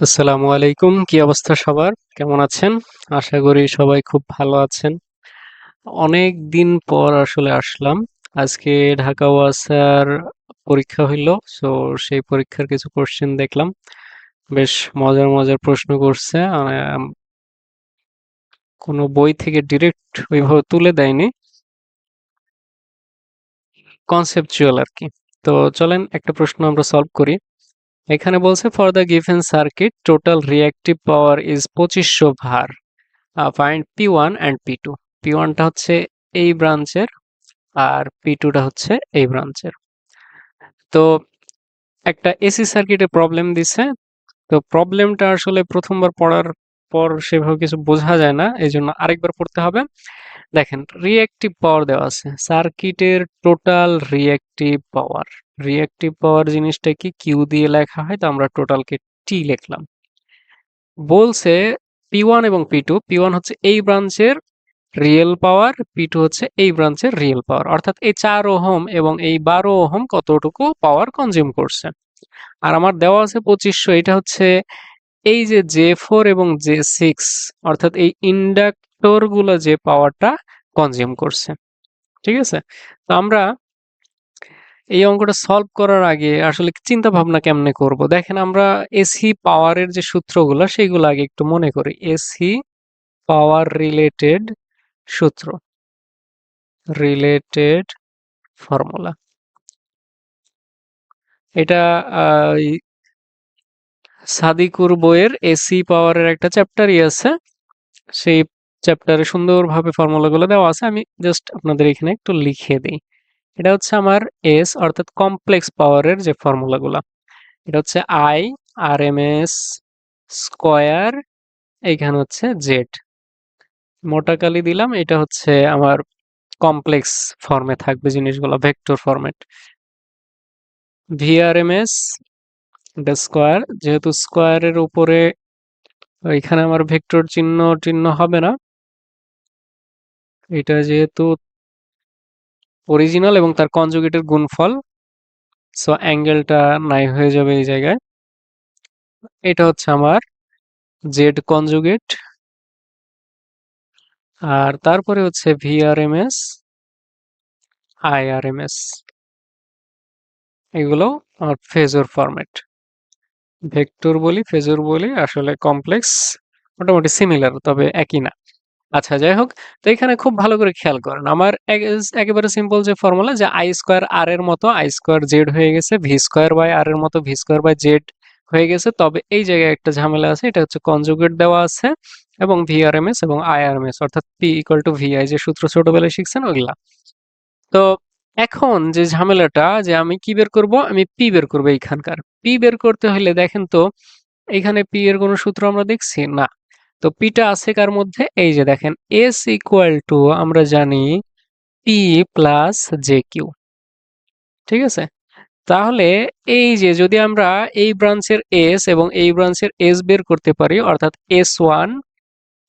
আসসালামু আলাইকুম। কি অবস্থা সবার? কেমন আছেন? আশা করি সবাই খুব ভালো আছেন। অনেক দিন পর আসলে আসলাম। আজকে ঢাকা ওয়াসার পরীক্ষা হইল, সো সেই পরীক্ষার কিছু কোশ্চেন দেখলাম। বেশ মজার মজার প্রশ্ন করছে। কোনো বই থেকে ডিরেক্ট ওইভাবে তুলে দেয়নি। কনসেপচুয়াল আর কি। তো চলেন, একটা প্রশ্ন আমরা সলভ করি। এখানে বলছে for the given circuit total reactive power is পঁচিশশো VAR find P one and P two P ওয়ানটা হচ্ছে এই ব্রাঞ্চের আর পি টুটা হচ্ছে এই ব্রাঞ্চের তো একটা এসি সার্কিটে প্রবলেম দিছে। তো প্রবলেমটা আসলে প্রথমবার পড়ার পর সেভাবে কিছু বোঝা যায় না এই জন্য আরেকবার পড়তে হবে। দেখেন রিঅ্যাক্টিভ পাওয়ার দেওয়া আছে সার্কিটের total reactive power reactive power জিনিসটা কি কিউ দিয়ে লেখা হয়, তো আমরা টোটালকে টি লিখলাম। বলছে পি ওয়ান এবং পি টু পি ওয়ান হচ্ছে এই ব্রাঞ্চের রিয়েল পাওয়ার পি টু হচ্ছে এই ব্রাঞ্চের রিয়েল পাওয়ার অর্থাৎ এই চার ওহম এবং এই বারো ওহম কতটুকু পাওয়ার কনজিউম করছে? আর আমার দেওয়া আছে পঁচিশশো, এটা হচ্ছে এই যে জে ফোর এবং জে সিক্স অর্থাৎ এই ইন্ডাক্টরগুলো যে পাওয়ারটা কনজিউম করছে। ঠিক আছে? তো আমরা এই অঙ্কটা সলভ করার আগে আসলে চিন্তা ভাবনা কেমনে করব? দেখেন আমরা এসি পাওয়ারের যে সূত্রগুলো সেইগুলো আগে একটু মনে করি। এসি পাওয়ার রিলেটেড সূত্র। রিলেটেড ফর্মুলা এটা সাদিকুর বইয়ের এসি পাওয়ারের একটা চ্যাপ্টারই আছে। সেই চ্যাপ্টারে সুন্দরভাবে ফর্মুলাগুলো দেওয়া আছে। আমি জাস্ট আপনাদের এখানে একটু লিখে দিই। এটা হচ্ছে আমার এস অর্থাৎ কমপ্লেক্স পাওয়ারের যে ফর্মুলাগুলো এটা হচ্ছে I R M S square এইখানে হচ্ছে জেড মোটা কালি দিলাম, এটা হচ্ছে আমার কমপ্লেক্স ফর্মে থাকবে জিনিসগুলো ভেক্টর ফরম্যাট ভিআরএমএস এটা স্কোয়ার যেহেতু স্কোয়ারের উপরে এখানে আমার ভেক্টর চিহ্ন চিহ্ন হবে না। এটা যেহেতু অরিজিনাল এবং তার কনজুগেটের গুণফল সো অ্যাঙ্গেলটা নাই হয়ে যাবে এই জায়গায়। এটা হচ্ছে আমার জেড কনজুগেট আর তারপরে হচ্ছে ভিআরএমএস আইআরএমএস এগুলো আমার ফেজর ফরম্যাট ভেক্টর বলি, ফেজর বলি, আসলে কমপ্লেক্স মোটামুটি সিমিলার তবে একই না। আচ্ছা যাই হোক। তো এখানে খুব ভালো করে খেয়াল করেন। আমার একেবারে সিম্পল যে ফর্মুলা যে আই স্কোয়ার আর এর মতো আই স্কোয়ার জেড হয়ে গেছে ভি স্কোয়ার বাই আর এর মতো ভি স্কোয়ার বাই জেড হয়ে গেছে। তবে এই জায়গায় একটা ঝামেলা আছে, এটা হচ্ছে কনজুগেট দেওয়া আছে এবং ভিআরএমএস এবং আই আইআরএমএস অর্থাৎ পি ইকুয়াল টু ভিআই যে সূত্র ছোটবেলায় শিখছেন ওইগুলা তো এখন যে ঝামেলাটা যে আমি কি বের করব? আমি পি বের করব এইখানকার। পি বের করতে হলে দেখেন তো, এখানে পি এর কোনো সূত্র আমরা দেখছি? না। তো পিটা আছে কার মধ্যে? এই যে দেখেন এস ইকুয়াল টু আমরা জানি পি প্লাস জে কিউ ঠিক আছে? তাহলে এই যে যদি আমরা এই ব্রাঞ্চের এস এবং এই ব্রাঞ্চের এস বের করতে পারি, অর্থাৎ S one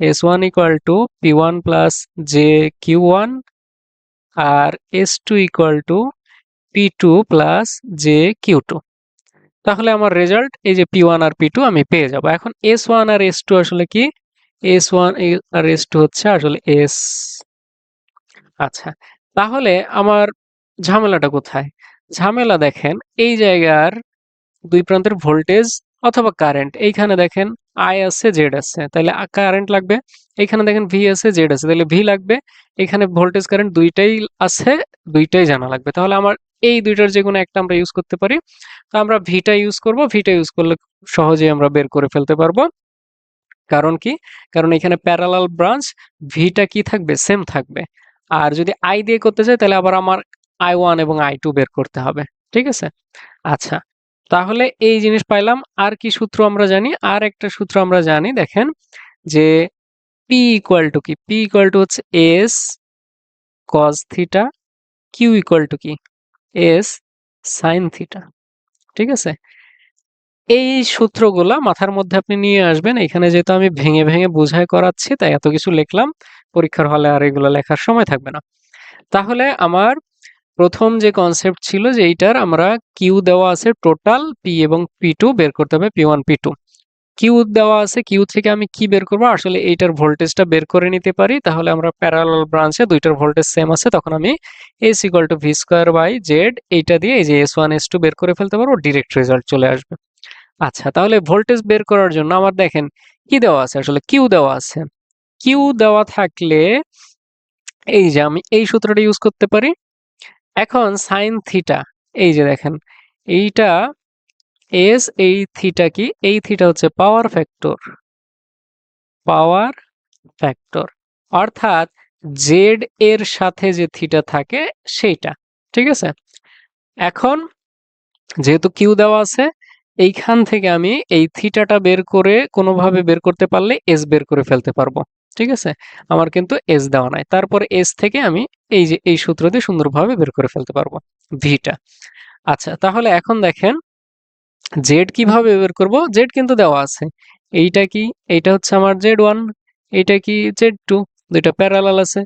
S one equal to P one plus J Q one R S two equal to P two plus J Q two তাহলে আমার রেজাল্ট এই যে পি ওয়ান আর পি টু আমি পেয়ে যাব। এখন এস ওয়ান আর এস টু আসলে কি? এস ওয়ান আর এস টু হচ্ছে আসলে এস আচ্ছা তাহলে আমার ঝামেলাটা কোথায়? ঝামেলা দেখেন, এই জায়গার দুই প্রান্তের ভোল্টেজ অথবা কারেন্ট এইখানে দেখেন আই আছে জেড আছে, তাহলে কারেন্ট লাগবে এখানে দেখেন ভি আছে জেড আছে, তাহলে ভি লাগবে, এখানে ভোল্টেজ কারেন্ট দুইটাই আছে, দুইটাই জানা লাগবে। তাহলে আমার এই দুইটার যে কোনো একটা আমরা ইউজ করতে পারি। তো আমরা ভিটা ইউজ করব। ভিটা ইউজ করলে সহজেই আমরা বের করে ফেলতে পারব। কারণ কি? কারণ এখানে প্যারালাল ব্রাঞ্চ ভিটা কি থাকবে? সেম থাকবে। আর যদি আই দিয়ে করতে চাই, তাহলে আবার আমার আই ওয়ান এবং আই টু বের করতে হবে। ঠিক আছে? আচ্ছা তাহলে এই জিনিস পাইলাম। আর কি সূত্র আমরা জানি? আর একটা সূত্র আমরা জানি, দেখেন, যে পি ইকুয়াল টু কি? পি ইকুয়াল টু হচ্ছে S cos theta Q equal to কি? এস সাইন থিটা ঠিক আছে? এই সূত্রগুলা মাথার মধ্যে আপনি নিয়ে আসবেন। এখানে যেহেতু আমি ভেঙে ভেঙে বোঝাই করাচ্ছি, তাই এত কিছু লিখলাম। পরীক্ষার হলে আর এগুলো লেখার সময় থাকবে না। তাহলে আমার প্রথম যে কনসেপ্ট ছিল যে এইটার আমরা কিউ দেওয়া আছে টোটাল পি এবং পি টু বের করতে হবে P one P two Q দেওয়া আছে, কিউ থেকে আমি কি বের করব? আসলে এইটার ভোল্টেজটা বের করে নিতে পারি। তাহলে আমরা প্যারালাল ব্রাঞ্চে দুইটার ভোল্টেজ সেম আছে, তখন আমি S equal to V square by Z এইটা দিয়ে এই যে এস ওয়ান এস টু বের করে ফেলতে পারব ডিরেক্ট রেজাল্ট চলে আসবে। আচ্ছা তাহলে ভোল্টেজ বের করার জন্য আমার দেখেন কি দেওয়া আছে? আসলে কিউ দেওয়া আছে। কিউ দেওয়া থাকলে এই যে আমি এই সূত্রটা ইউজ করতে পারি। এখন সাইন থিটা এই যে দেখেন, এইটা এস এই থিটা কি? এই থিটা হচ্ছে পাওয়ার ফ্যাক্টর পাওয়ার ফ্যাক্টর অর্থাৎ জেড এর সাথে যে থিটা থাকে সেইটা, ঠিক আছে? এখন যেহেতু কিউ দেওয়া আছে, এইখান থেকে আমি এই থিটাটা বের করে কোনোভাবে বের করতে পারলে এস বের করে ফেলতে পারব, ঠিক আছে? আমার কিন্তু এস দেওয়া নাই। তারপরে এস থেকে আমি এই যে এই সূত্র দিয়ে সুন্দরভাবে বের করে ফেলতে পারব ভিটা আচ্ছা তাহলে এখন দেখেন জেড কীভাবে বের করব? জেড কিন্তু দেওয়া আছে। এইটা কি? এইটা হচ্ছে আমার জেড ওয়ান এইটা কি জেড টু দুইটা প্যারালাল আছে।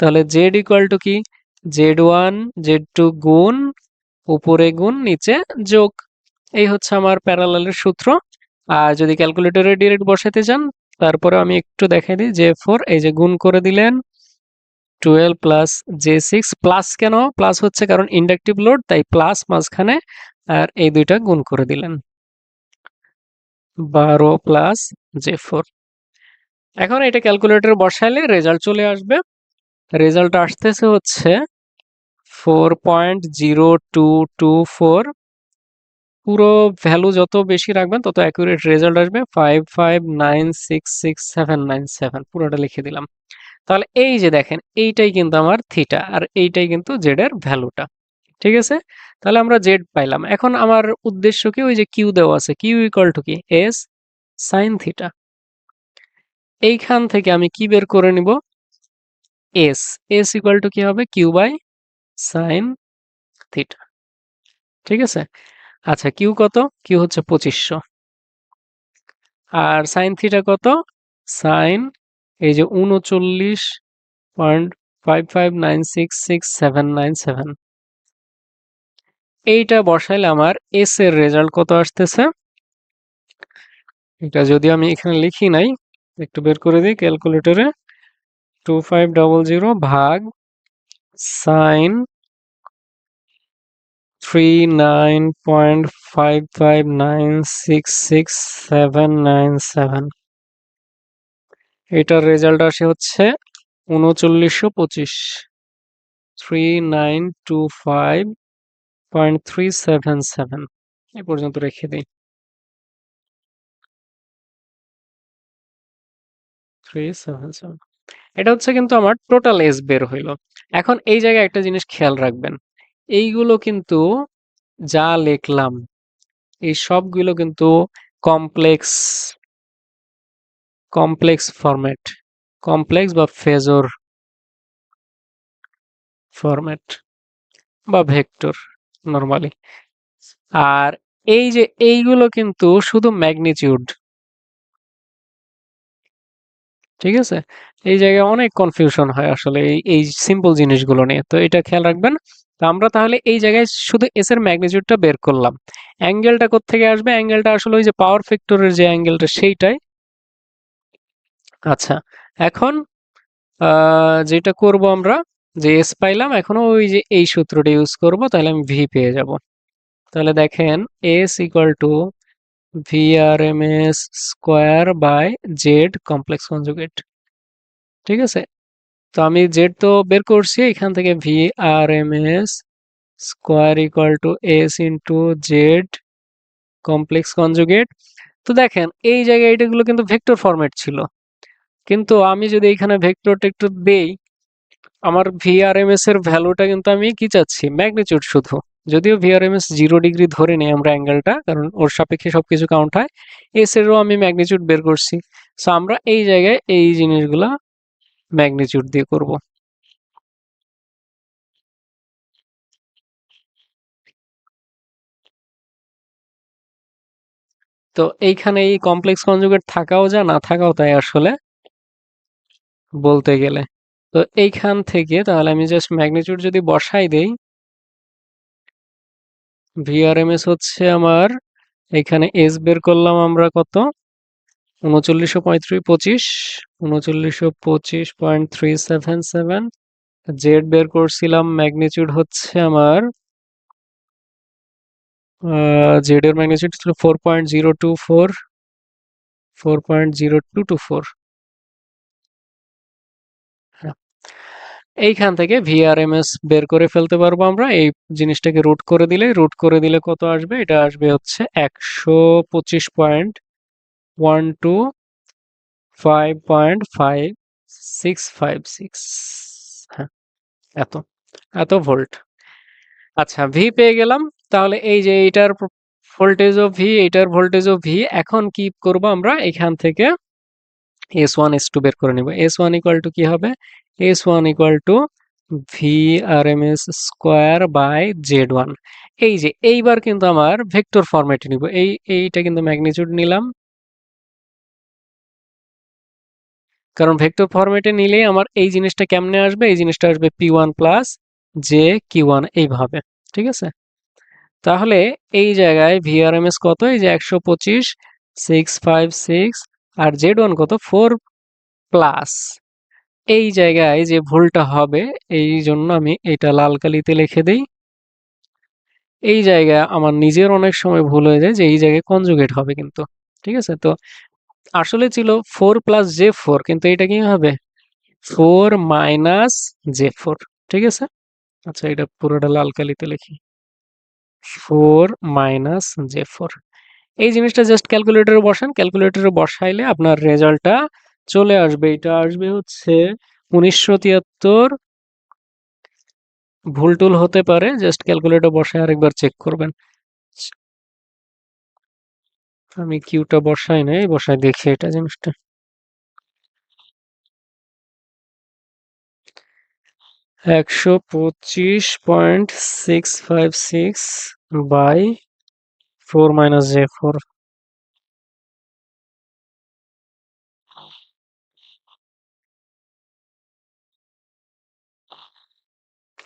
তাহলে জেড ইকুয়াল টু কি? জেড ওয়ান জেড টু গুণ, উপরে গুণ, নিচে যোগ। এই হচ্ছে আমার প্যারালালের সূত্র। আর যদি ক্যালকুলেটরে ডিরেক্ট বসাতে চান, তারপরে আমি একটু দেখাই দিই। জে ফোর এই যে গুণ করে দিলেন twelve plus J six plus কেন? প্লাস হচ্ছে কারণ ইন্ডাকটিভ লোড তাই প্লাস মাঝখানে আর এই দুইটা গুণ করে দিলেন। বারো প্লাস জে ফোর এখন এটা ক্যালকুলেটর বসাইলে রেজাল্ট চলে আসবে। রেজাল্ট আসতেছে হচ্ছে four point zero two two four পুরো ভ্যালু যত বেশি রাখবেন, তত অ্যাকুরেট রেজাল্ট আসবে five five nine six six seven nine seven পুরোটা লিখে দিলাম। তাহলে এই যে দেখেন, এইটাই কিন্তু আমার থিটা আর এইটাই কিন্তু জেড এর ভ্যালুটা ঠিক আছে? তাহলে আমরা জেড পাইলাম। এখন আমার উদ্দেশ্য কি? ওই যে কিউ দেওয়া আছে। কিউ ইকুয়াল টু কি? এস সাইন থিটা এইখান থেকে আমি কি বের করে নিব? এস এস ইকুয়াল টু কি হবে? কিউ বাই সাইন থিটা ঠিক আছে? আচ্ছা কিউ কত? কিউ হচ্ছে পঁচিশশো। আর সাইন থিটা কত? সাইন এই যে উনচল্লিশ point five five nine six six seven nine seven এইটা বসাইলে আমার এস এর রেজাল্ট কত আসতেছে? এটা যদি আমি এখানে লিখি নাই, একটু বের করে দিই ক্যালকুলেটরে টু ফাইভ ডবল জিরো ভাগ sine three nine point five five nine six six seven nine seven এটার রেজাল্ট আসে হচ্ছে উনচল্লিশশো পঁচিশ। Three nine two five point three seven seven এ পর্যন্ত রেখে দিই। থ্রি সেভেন সেভেন এটা হচ্ছে কিন্তু আমার টোটাল এজ বের হইল। এখন এই জায়গায় একটা জিনিস খেয়াল রাখবেন। এইগুলো কিন্তু যা লিখলাম, এই সবগুলো কিন্তু কমপ্লেক্স কমপ্লেক্স ফরম্যাট কমপ্লেক্স বা ফেজর ফরম্যাট বা ভেক্টর নর্মালি আর এই যে এইগুলো কিন্তু শুধু ম্যাগনিটিউড ঠিক আছে? এই জায়গায় অনেক কনফিউশন হয় আসলে এই সিম্পল জিনিসগুলো নিয়ে। তো এটা খেয়াল রাখবেন। তো আমরা তাহলে এই জায়গায় শুধু এস এর ম্যাগনিটিউডটা বের করলাম। অ্যাঙ্গেলটা থেকে আসবে? অ্যাঙ্গেলটা আসলে ওই যে পাওয়ার ফ্যাক্টরের যে অ্যাঙ্গেলটা সেইটাই। আচ্ছা এখন যেটা করব আমরা যে এস পাইলাম, এখনও ওই যে এই সূত্রটা ইউজ করব, তাহলে আমি ভি পেয়ে যাব। তাহলে দেখেন S equal to V R M S square by Z complex conjugate ঠিক আছে? তো আমি জেড তো বের করছি, এখান থেকে V R M S square equal to S into Z complex conjugate তো দেখেন, এই জায়গায় এটাগুলো কিন্তু ভেক্টর ফরম্যাট ছিল। কিন্তু আমি যদি এখানে ভেক্টরটা একটু দেই আমার ভিআরএমএস এর ভ্যালুটা কিন্তু আমি কি চাচ্ছি? ম্যাগনিটিউড শুধু। যদিও ভিআরএমএস জিরো ডিগ্রি ধরে নেই আমরা অ্যাঙ্গেলটা কারণ ওর সাপেক্ষে সবকিছু কাউন্ট হয়। এস এরও আমি ম্যাগনিটিউড বের করছি। সো আমরা এই জায়গায় এই জিনিসগুলা ম্যাগনিটিউড দিয়ে করব। তো এইখানে এই কমপ্লেক্স কনজুগেট থাকাও যা, না থাকাও তাই আসলে বলতে গেলে। তো এইখান থেকে তাহলে আমি জাস্ট ম্যাগনিটিউড যদি বসাই দেই ভিআরএমএস হচ্ছে আমার, এখানে এস বের করলাম আমরা কত? উনচল্লিশশো পঁয়ত্রিশ পঁচিশ উনচল্লিশশো পঁচিশ point three seven seven Z বের করছিলাম ম্যাগনিচিউড হচ্ছে আমার জেড এর ম্যাগনিচিউড ছিল four point zero two four four point zero two two four এইখান থেকে ভিআরএমএস বের করে ফেলতে পারব আমরা। এই জিনিসটাকে রুট করে দিলে রুট করে দিলে কত আসবে? এটা আসবে হচ্ছে একশো পঁচিশ point one two five point five six five six হ্যাঁ এত এত ভোল্ট আচ্ছা ভি পেয়ে গেলাম। তাহলে এই যে এইটার ভোল্টেজ ও ভি এইটার ভোল্টেজ ও ভি এখন কি করব আমরা এখান থেকে এস ওয়ান এস টু বের করে নিব। এস ওয়ান ইকুয়াল টু কি হবে? S one equal to V R M S square by Z one এই যে, এইবার কিন্তু আমার ভেক্টর ফরম্যাটে নিব। এই, এইটা কিন্তু ম্যাগনিচিউড নিলাম। কারণ ভেক্টর ফরম্যাটে নিলেই আমার এই জিনিসটা কেমনে আসবে? এই জিনিসটা আসবে P one plus J Q one এইভাবে। ঠিক আছে? তাহলে এই জায়গায় ভিআরএমএস কত? এই যে একশো পঁচিশ সিক্স ফাইভ সিক্স আর জেড ওয়ান কত? ফোর প্লাস এই জায়গায় যে ভুলটা হবে, এই জন্য আমি এটা লাল কালিতে লিখে দিই। এই জায়গায় আমার নিজের অনেক সময় ভুল হয়ে যায় যে এই জায়গায় কনজুগেট হবে কিন্তু, ঠিক আছে? তো আসলে ছিল ফোর প্লাস জে ফোর কিন্তু এটা কি হবে? ফোর মাইনাস জে ফোর ঠিক আছে? আচ্ছা এটা পুরোটা লাল কালিতে লিখি। ফোর মাইনাস জে ফোর এই জিনিসটা জাস্ট ক্যালকুলেটরে বসান। ক্যালকুলেটরে বসাইলে আপনার রেজাল্টটা চলে আসবে। এটা আসবে হচ্ছে উনিশশো তিয়াত্তর। ভুল টুল হতে পারে। জাস্ট ক্যালকুলেটর বসায় আরেকবার চেক করবেন। আমি কিউটা বসাই নাই, বসাই দেখি এটা জিনিসটা। একশো পঁচিশ point six five six by four minus J four.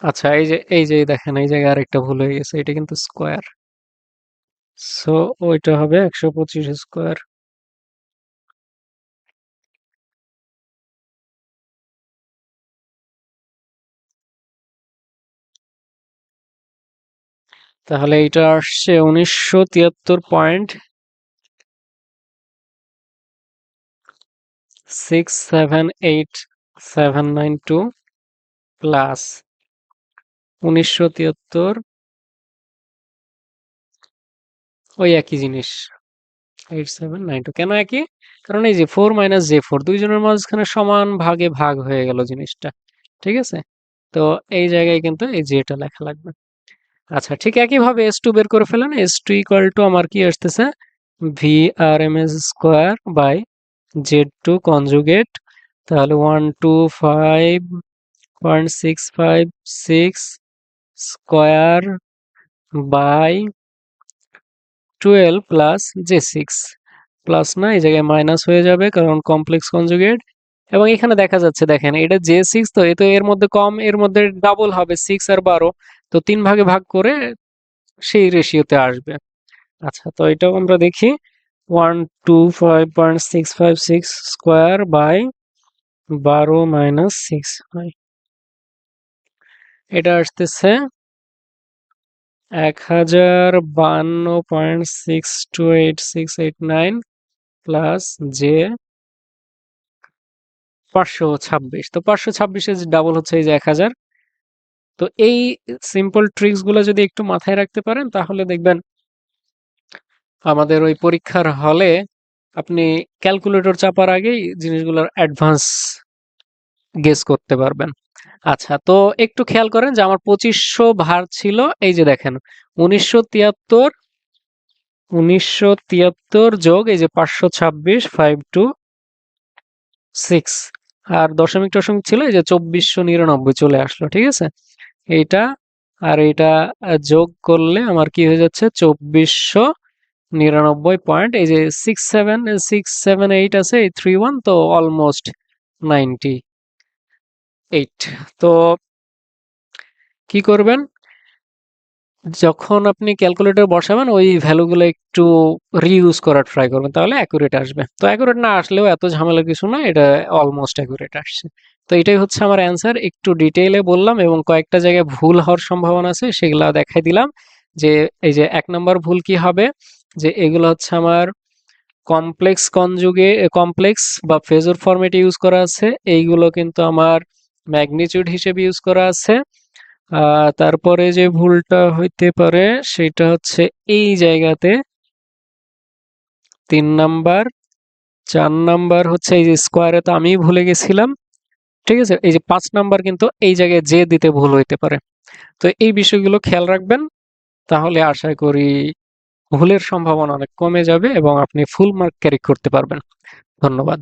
আচ্ছা এই যে এই যে দেখেন, এই জায়গায় আরেকটা ভুল হয়ে গেছে, এটা কিন্তু স্কোয়ার সো ওইটা হবে একশো পঁচিশ স্কোয়ার তাহলে এটা আসছে উনিশশো তিয়াত্তর point six seven eight seven nine two plus উনিশশো তিয়াত্তর ওই একই জিনিস। এইট সেভেন নাইন টু কেন একই? কারণ এই যে ফোর মাইনাস জে ফোর দুইজনের মাঝখানে সমান ভাগে ভাগ হয়ে গেল জিনিসটা, ঠিক আছে? তো এই জায়গায় কিন্তু এই জেটা লেখা লাগবে। আচ্ছা ঠিক একইভাবে এস টু বের করে ফেলেন। এস টু ইকুয়াল টু আমার কি আসতেছে? V R M S square by Z two conjugate তাহলে one two five point six five six square by twelve plus J six plus না, এই জায়গায় মাইনাস হয়ে যাবে কারণ কমপ্লেক্স কনজুগেট এবং এখানে দেখা যাচ্ছে, দেখেন, এটা জে সিক্স তো, এ তো এর মধ্যে কম, এর মধ্যে ডাবল হবে সিক্স আর বারো। তো তিন ভাগে ভাগ করে সেই রেশিওতে আসবে। আচ্ছা তো এটাও আমরা দেখি। One two five point six five six square by বারো মাইনাস সিক্স এটা আসতেছে এক হাজার বান্ন point six two eight six eight nine plus J পাঁচশো ছাব্বিশ। তো পাঁচশো ছাব্বিশে ডাবল হচ্ছে এই যে এক হাজার। তো এই সিম্পল ট্রিক্সগুলো যদি একটু মাথায় রাখতে পারেন, তাহলে দেখবেন আমাদের ওই পরীক্ষার হলে আপনি ক্যালকুলেটর চাপার আগেই জিনিসগুলোর অ্যাডভান্স গেস করতে পারবেন। আচ্ছা তো একটু খেয়াল করেন যে আমার পঁচিশশো ভার ছিল, এই যে দেখেন, উনিশশো তিয়াত্তর উনিশশো তিয়াত্তর যোগ এই যে পাঁচশো ছাব্বিশ ফাইভ টু সিক্স আর দশমিক টশমিক ছিল এই যে চব্বিশশো নিরানব্বই চলে আসলো, ঠিক আছে? এইটা আর এটা যোগ করলে আমার কি হয়ে যাচ্ছে? চব্বিশশো নিরানব্বই পয়েন্ট এই যে six seven six seven eight আছে, এই থ্রি ওয়ান তো অলমোস্ট নাইনটি এইট তো কি করবেন? যখন আপনি ক্যালকুলেটর বসাবেন, ওই ভ্যালুগুলো একটু রিইউজ করার ট্রাই করবেন, তাহলে অ্যাকুরেট আসবে। তো অ্যাকুরেট না আসলেও এত ঝামেলা কিছু না, এটা অলমোস্ট অ্যাকুরেট আসছে। তো এটাই হচ্ছে আমার অ্যান্সার একটু ডিটেইলে বললাম এবং কয়েকটা জায়গায় ভুল হওয়ার সম্ভাবনা আছে, সেগুলো দেখাই দিলাম। যে এই যে এক নম্বর ভুল কি হবে? যে এগুলো হচ্ছে আমার কমপ্লেক্স কনজুগে কমপ্লেক্স বা ফেজর ফরম্যাটে ইউজ করা আছে। এইগুলো কিন্তু আমার ম্যাগনিটিউড হিসেবে ইউজ করা আছে। তারপরে যে ভুলটা হইতে পারে সেটা হচ্ছে এই জায়গাতে তিন নাম্বার, চার নাম্বার হচ্ছে এই যে স্কোয়ারে তো আমি ভুলে গেছিলাম, ঠিক আছে? এই যে পাঁচ নাম্বার কিন্তু এই জায়গায় যে দিতে ভুল হইতে পারে। তো এই বিষয়গুলো খেয়াল রাখবেন, তাহলে আশা করি ভুলের সম্ভাবনা অনেক কমে যাবে এবং আপনি ফুল মার্ক ক্যারি করতে পারবেন। ধন্যবাদ।